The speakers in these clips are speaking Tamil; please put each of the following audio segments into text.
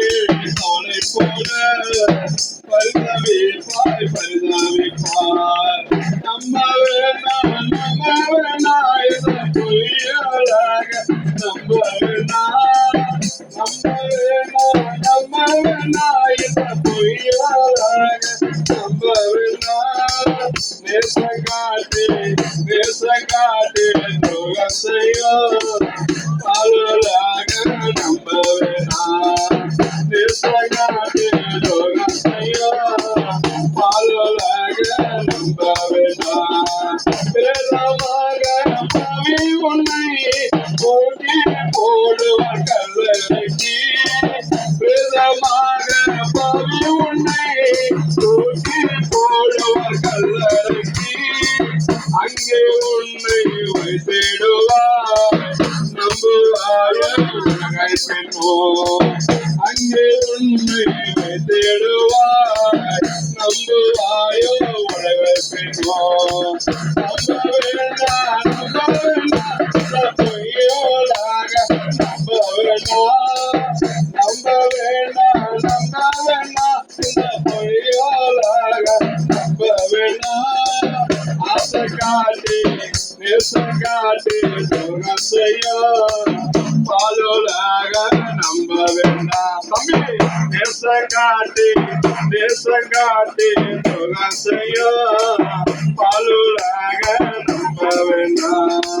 பாம்பின் நாயை தோலை போல பரிதவிப்பாய் பரிதவிப்பாய் நம்ம வேணாம் நம்ம வேணாம் இந்த பொய்யலாக நம்ப வேணாம் நம்ம வேணாம் நம்ம வேணாம் இந்த பொய்யலாக நம்ப வேணாம் நேசங்காட்டி வேணாம் பிரதமாக பவி உன்னை போட்டி போடுவார் கல்லறைக்கு பிரதமாக பவி உன்னை போட்டி போடுவார் கல்லறைக்கு அங்கே உன்னை வைத்திடுவார் நம்புவாய உலகை பெற்றோம் அங்கே உன்னை வைத்திடுவார் நம்புவாயோ உலகை பெற்றோம் நம்ப வேண்டாம் நம்ப வேண்டாம் இந்த பொய்யோலாக நம்ப வேண்டாம் ஆசை காட்டி நேசம் காட்டி துரோகம் செய்யும் பாலுலாக நம்ப வேண்டாம் தம்பி நேசம் காட்டி நேசம் காட்டி பாலுலாக நம்ப வேண்டாம்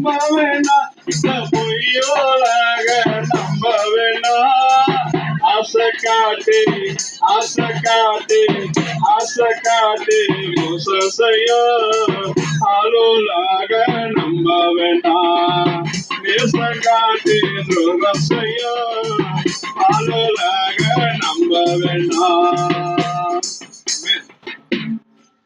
நம்ப வேணா இந்த பொய்யோலாக நம்ப வேணா ஆசை காட்டி ஆசை காட்டி ஆசை காட்டி மோசம் செய்ய ஆளோலாக நம்ப வேணா நேசம் காட்டி துரோகம்